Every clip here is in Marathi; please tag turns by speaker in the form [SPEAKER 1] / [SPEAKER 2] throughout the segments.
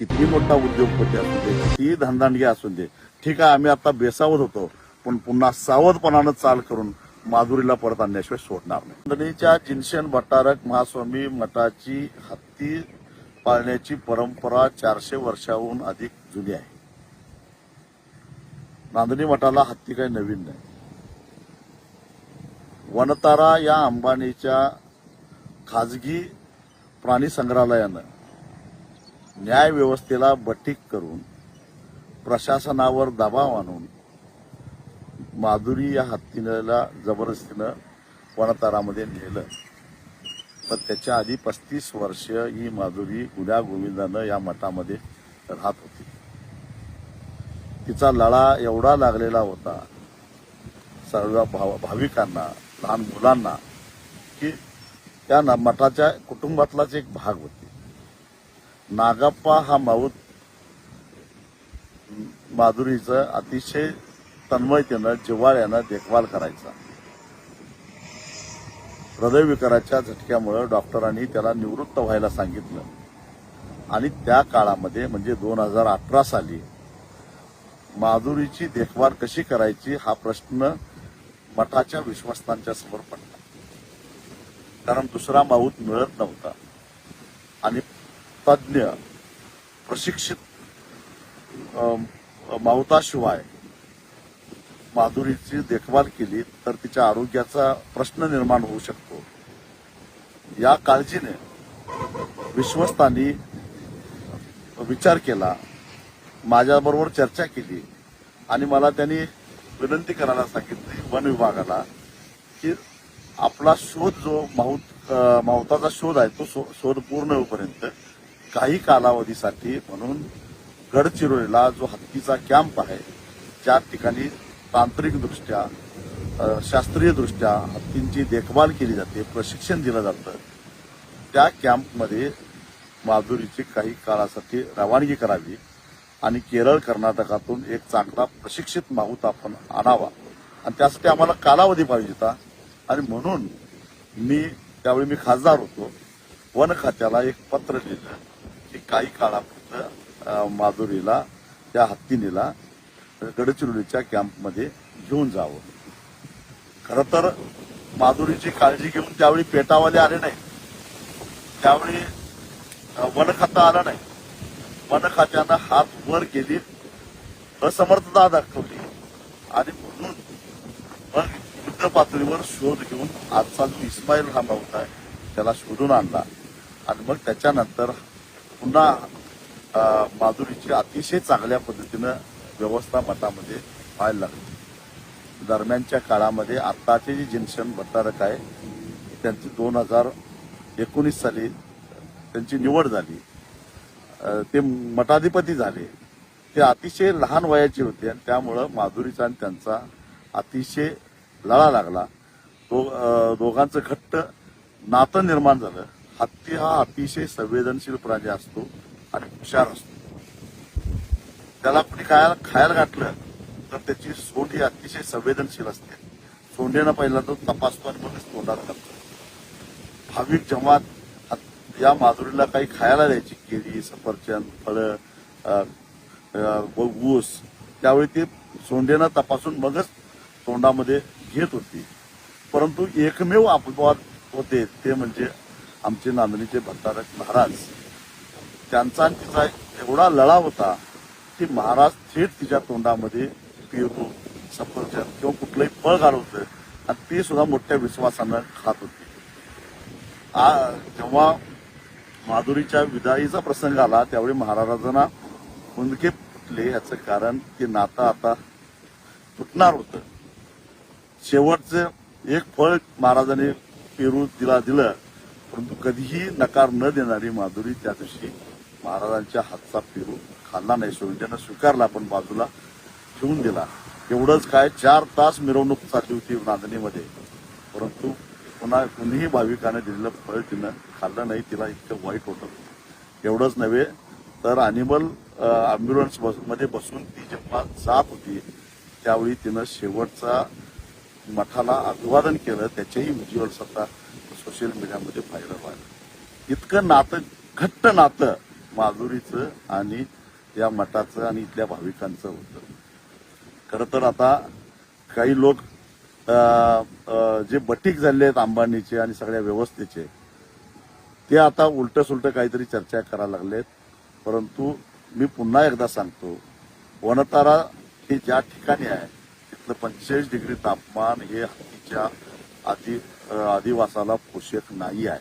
[SPEAKER 1] किती मोठा उद्योगपती असू दे किती धनदांडगी असू दे ठीक आहे आम्ही आता बेसावत होतो पण पुन्हा सावधपणानं चाल करून माधुरीला परत आणण्याशिवाय सोडणार नाही. नंदनीच्या जिनशन भट्टारक महास्वामी मठाची हत्ती पाळण्याची परंपरा चारशे वर्षाहून अधिक जुनी आहे. नांदणी मठाला हत्ती काही नवीन नाही. वनतारा या अंबानीच्या खाजगी प्राणी संग्रहालयानं न्याय व्यवस्थेला करून प्रशासनावर दबाव आणून माधुरी या हत्तीला जबरदस्तीनं वनतारामध्ये नेलं. तर त्याच्या आधी पस्तीस वर्ष ही माधुरी गुन्हा गोविंदानं या मठामध्ये राहत होती. तिचा लळा एवढा लागलेला होता सर्व भाव भाविकांना लहान मुलांना की त्या मठाच्या कुटुंबातलाच एक भाग होती. नागाप्पा हा माऊत माधुरीचं अतिशय तन्मयतेनं जिव्हाळ्यानं देखभाल करायचा. हृदयविकाराच्या झटक्यामुळे डॉक्टरांनी त्याला निवृत्त व्हायला सांगितलं. आणि त्या काळामध्ये म्हणजे दोन हजार अठरा साली माधुरीची देखभाल कशी करायची हा प्रश्न मठाच्या विश्वस्तांच्या समोर पडला. कारण दुसरा माऊत मिळत नव्हता. आणि तज्ज्ञ प्रशिक्षित मावताशिवाय माधुरीची देखभाल केली तर तिच्या आरोग्याचा प्रश्न निर्माण होऊ शकतो. या काळजीने विश्वस्तांनी विचार केला माझ्याबरोबर चर्चा केली आणि मला त्यांनी विनंती करायला सांगितली वन विभागाला की आपला शोध जो माहुत माहुताचा शोध आहे तो शोध पूर्ण होईपर्यंत काही कालावधीसाठी म्हणून गडचिरोलीला जो हत्तीचा कॅम्प आहे ज्या ठिकाणी तांत्रिकदृष्ट्या शास्त्रीयदृष्ट्या हत्तींची देखभाल केली जाते प्रशिक्षण दिलं जातं त्या कॅम्पमध्ये माधुरीची काही काळासाठी रवानगी करावी आणि केरळ कर्नाटकातून एक चांगला प्रशिक्षित माहूत आपण आणावा. आणि त्यासाठी आम्हाला कालावधी पाहिजे होता. आणि म्हणून मी त्यावेळी मी खासदार होतो वन खात्याला एक पत्र लिहिलं. की काही काळापुरतं माधुरीला त्या हत्तीनीला गडचिरोलीच्या कॅम्पमध्ये घेऊन जावं. खरं तर माधुरीची काळजी घेऊन त्यावेळी पेटावाले आले नाही. त्यावेळी वन खातं आलं नाही. वन खात्यानं हात वर केली असमर्थता दाखवली आणि म्हणून मग युद्ध पातळीवर शोध घेऊन आजचा जो इस्माईल हा होता आहे त्याला शोधून आणला. आणि मग त्याच्यानंतर पुन्हा माधुरीची अतिशय चांगल्या पद्धतीनं व्यवस्था मठामध्ये व्हायला लागली. दरम्यानच्या काळामध्ये आत्ताचे जे जिन्शन भट्टारक आहे त्यांची दोन हजार एकोणीस साली त्यांची निवड झाली. ते मठाधिपती झाले. ते अतिशय लहान वयाचे होते आणि त्यामुळं माधुरीचा आणि त्यांचा अतिशय लळा लागला. दो दोघांचं घट्ट नातं निर्माण झालं. हत्ती हा अतिशय संवेदनशील प्राणी असतो आणि हुशार असतो. त्याला कोणी खायला खायला घातलं तर त्याची सोंड ही अतिशय संवेदनशील असते. सोंडेनं पहिला तो तपासतो आणि मगच तोंडात करतो भाविक जमात या माधुरीला काही खायला द्यायची केळी सफरचंद फळं व ऊस त्यावेळी ते सोंडेनं तपासून मगच तोंडामध्ये घेत होती. परंतु एकमेव अपवाद होते ते म्हणजे आमचे नांदणीचे भट्टारक महाराज त्यांचा तिचा एवढा लळा होता की महाराज थेट तिच्या तोंडामध्ये पेरू सफरचंद किंवा कुठलंही फळ घालवत आणि ते सुद्धा मोठ्या विश्वासानं खात होती. आ- जेव्हा माधुरीच्या विदाईचा प्रसंग आला त्यावेळी महाराजांना मुंदके फुटले. याचं कारण ते नातं आता तुटणार होतं. शेवटचं एक फळ महाराजांनी पेरू दिला दिलं. परंतु कधीही नकार न देणारी माधुरी त्या दिवशी महाराजांच्या हातचा पेरू खाल्ला नाही. सोयीच्यानं स्वीकारला पण बाजूला ठेवून दिला. एवढंच काय चार तास मिरवणूक चालली होती नांदणीमध्ये परंतु पुन्हा कुणीही भाविकाने दिलेलं फळ तिनं खाल्लं नाही तिला इतकं वाईट होतं. एवढंच नव्हे तर अॅनिमल अम्ब्युलन्समध्ये बसून ती जेव्हा जात होती त्यावेळी तिनं शेवटचा मठाला अभिवादन केलं. त्याचेही व्हिज्युअल्स आता सोशल मीडियामध्ये व्हायरल व्हायला. इतकं नातं घट्ट नातं माधुरीचं आणि या मठाचं आणि इथल्या भाविकांचं होतं. खरं तर आता काही लोक जे बटीक झाले आहेत अंबानीचे आणि सगळ्या व्यवस्थेचे ते आता उलट सुलट काहीतरी चर्चा करायला लागलेत. परंतु मी पुन्हा एकदा सांगतो वनतारा हे ज्या ठिकाणी आहे तिथलं पंचेचाळीस डिग्री तापमान हे हत्तीच्या आदि आदिवासाला पोषक नाही आहे.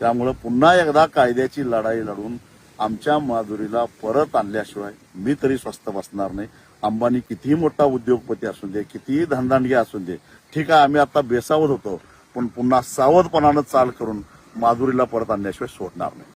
[SPEAKER 1] त्यामुळं पुन्हा एकदा कायद्याची लढाई लढून आमच्या माधुरीला परत आणल्याशिवाय मी तरी स्वस्त बसणार नाही. अंबानी कितीही मोठा उद्योगपती असू दे कितीही धनदांडगी असू दे ठीक आहे आम्ही आता बेसावत होतो पण पुन्हा सावधपणानं चाल करून माधुरीला परत आणल्याशिवाय सोडणार नाही.